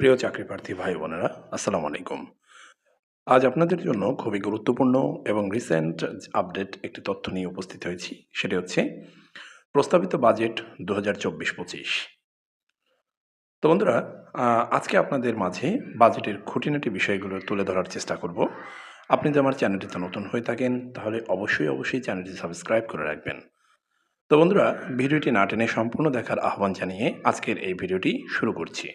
প্রিয় চাকরি প্রার্থী ভাই বোনেরা, আসসালামু আলাইকুম। আজ আপনাদের জন্য খুবই গুরুত্বপূর্ণ এবং রিসেন্ট আপডেট একটি তথ্য নিয়ে উপস্থিত হয়েছি, সেটি হচ্ছে প্রস্তাবিত বাজেট দু হাজার চব্বিশ পঁচিশ। তো বন্ধুরা আজকে আপনাদের মাঝে বাজেটের খুঁটিনাটি বিষয়গুলো তুলে ধরার চেষ্টা করব। আপনি যদি আমার চ্যানেলটিতে নতুন হয়ে থাকেন, তাহলে অবশ্যই অবশ্যই চ্যানেলটি সাবস্ক্রাইব করে রাখবেন। তো বন্ধুরা, ভিডিওটি না টেনে সম্পূর্ণ দেখার আহ্বান জানিয়ে আজকের এই ভিডিওটি শুরু করছি।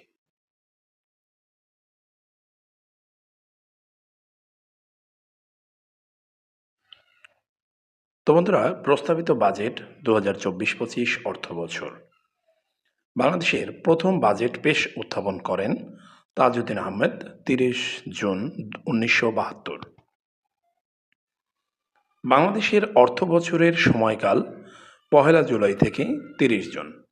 তো বন্ধুরা, প্রস্তাবিত বাজেট দু হাজার চব্বিশ পঁচিশ অর্থ বছর বাংলাদেশের প্রথম বাজেট পেশ উত্থাপন করেন তাজউদ্দিন আহমেদ, তিরিশ জুন উনিশশো বাহাত্তর। বাংলাদেশের অর্থ বছরের সময়কাল পহেলা জুলাই থেকে তিরিশ জন।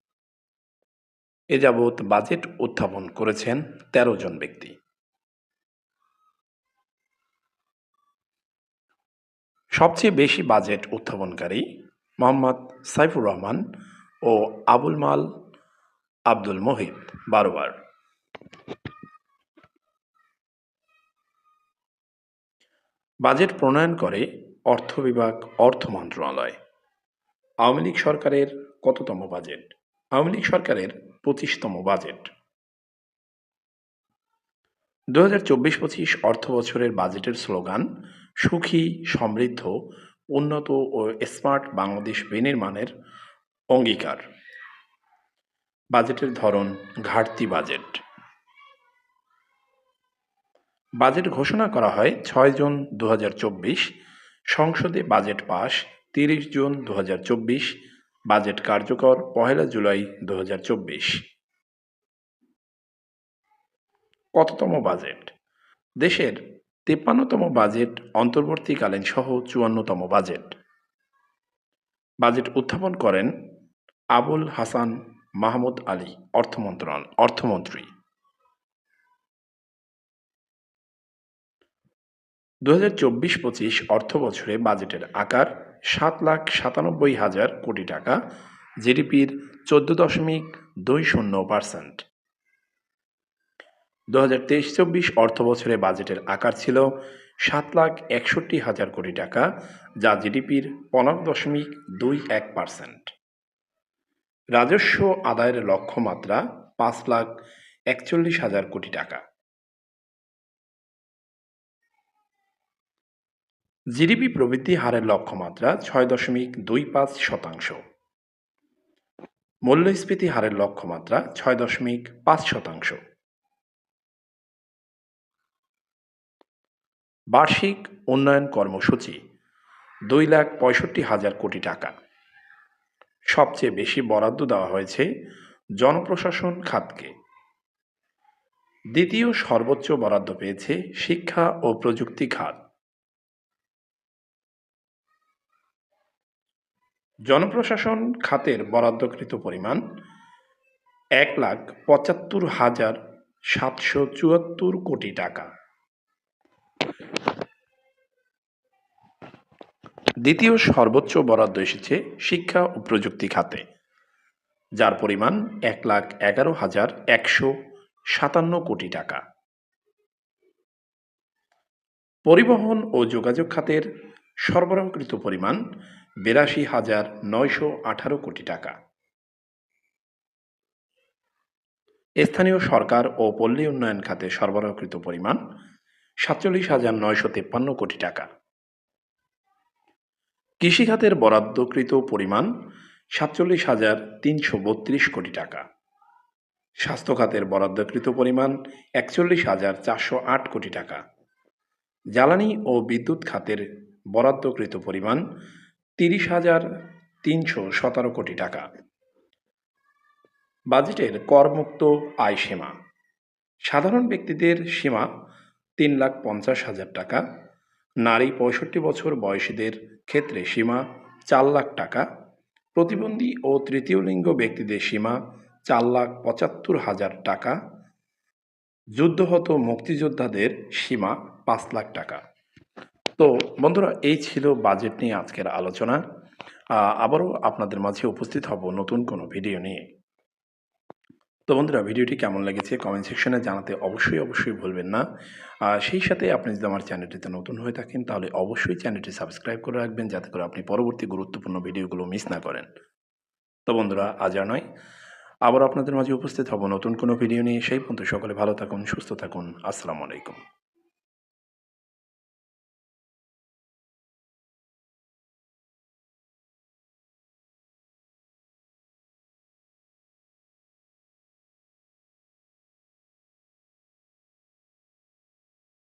এ যাবৎ বাজেট উত্থাপন করেছেন তেরো জন ব্যক্তি। সবচেয়ে বেশি বাজেট উত্থাপনকারী মোহাম্মদ সাইফুর রহমান ও আবুল মাল আব্দুল মোহিত বারোবার বাজেট প্রণয়ন করে অর্থ বিভাগ, অর্থ মন্ত্রণালয়। আওয়ামী লীগ সরকারের কততম বাজেট? আওয়ামী লীগ সরকারের পঁচিশতম বাজেট। দু হাজার চব্বিশ পঁচিশ অর্থ বছরের বাজেটের স্লোগান সুখী, সমৃদ্ধ, উন্নত ও স্মার্ট বাংলাদেশ বিনির্মাণের অঙ্গীকার। বাজেটের ধরন, ঘাটতি বাজেট। বাজেট ঘোষণা করা হয় ছয় জুন দু হাজার চব্বিশ, সংসদে বাজেট পাস তিরিশ জুন দু হাজার চব্বিশ, বাজেট কার্যকর পহেলা জুলাই দু হাজার চব্বিশ। কততম বাজেট? দেশের তিপ্পান্নতম বাজেট অন্তর্বর্তীকালীন সহ চুয়ান্নতম বাজেট। বাজেট উত্থাপন করেন আবুল হাসান মাহমুদ আলী অর্থমন্ত্রণালয় অর্থমন্ত্রী। দু হাজার চব্বিশ পঁচিশ অর্থ বছরে বাজেটের আকার সাত লাখ সাতানব্বই হাজার কোটি টাকা, জিডিপির চোদ্দ দশমিক দুই শূন্য পার্সেন্ট। দু হাজার তেইশ চব্বিশ বাজেটের আকার ছিল সাত লাখ একষট্টি হাজার কোটি টাকা, যা জিডিপির পনেরো দশমিক দুই এক পার্সেন্ট। রাজস্ব আদায়ের লক্ষ্যমাত্রা পাঁচ লাখ একচল্লিশ হাজার কোটি টাকা। জিডিপি প্রবৃদ্ধি হারের লক্ষ্যমাত্রা ছয় দশমিক দুই পাঁচ শতাংশ। মূল্যস্ফীতি হারের লক্ষ্যমাত্রা ছয় দশমিক পাঁচ শতাংশ। বার্ষিক উন্নয়ন কর্মসূচি, দুই লাখ পঁয়ষট্টি হাজার কোটি টাকা। সবচেয়ে বেশি বরাদ্দ দেওয়া হয়েছে জনপ্রশাসন খাতকে। দ্বিতীয় সর্বোচ্চ বরাদ্দ পেয়েছে শিক্ষা ও প্রযুক্তি খাত। জনপ্রশাসন খাতের বরাদ্দকৃত পরিমাণ এক লাখ পঁচাত্তর হাজার সাতশো চুয়াত্তর কোটি টাকা। দ্বিতীয় সর্বোচ্চ বরাদ্দ এসেছে শিক্ষা ও প্রযুক্তি খাতে, যার পরিমাণ এক লাখ এগারো হাজার একশো সাতান্ন কোটি টাকা। পরিবহন ও যোগাযোগ খাতের সরবরাহকৃত পরিমাণ বিরাশি হাজার নয়শো আঠারো কোটি টাকা। স্থানীয় সরকার ও পল্লী উন্নয়ন খাতে সরবরাহকৃত পরিমাণ সাতচল্লিশ হাজার নয়শো তেপ্পান্ন কোটি টাকা। কৃষি খাতের বরাদ্দকৃত পরিমাণ সাতচল্লিশ হাজার তিনশো বত্রিশ কোটি টাকা। স্বাস্থ্য খাতের বরাদ্দকৃত পরিমাণ একচল্লিশ হাজার চারশো আট কোটি টাকা। জ্বালানি ও বিদ্যুৎ খাতের বরাদ্দকৃত পরিমাণ তিরিশ হাজার তিনশো সতেরো কোটি টাকা। বাজেটের করমুক্ত আয় সীমা। সাধারণ ব্যক্তিদের সীমা তিন লাখ পঞ্চাশ হাজার টাকা। নারী পঁয়ষট্টি বছর বয়সীদের ক্ষেত্রে সীমা চার লাখ টাকা, প্রতিবন্ধী ও তৃতীয় লিঙ্গ ব্যক্তিদের সীমা চার লাখ পঁচাত্তর হাজার টাকা, যুদ্ধহত মুক্তিযোদ্ধাদের সীমা পাঁচ লাখ টাকা। তো বন্ধুরা, এই ছিল বাজেট নিয়ে আজকের আলোচনা। আবারও আপনাদের মাঝে উপস্থিত হব নতুন কোনো ভিডিও নিয়ে। তো বন্ধুরা, ভিডিওটি কেমন লেগেছে কমেন্ট সেকশনে জানাতে অবশ্যই অবশ্যই ভুলবেন না। আর সেই সাথে আপনি যদি আমার চ্যানেলটিতে নতুন হয়ে থাকেন, তাহলে অবশ্যই চ্যানেলটি সাবস্ক্রাইব করে রাখবেন, যাতে করে আপনি পরবর্তী গুরুত্বপূর্ণ ভিডিওগুলো মিস না করেন। তো বন্ধুরা, আজ আর নয়। আবার আপনাদের মাঝে উপস্থিত হব নতুন কোনো ভিডিও নিয়ে। সেই পর্যন্ত সকলে ভালো থাকুন, সুস্থ থাকুন। আসসালামু আলাইকুম।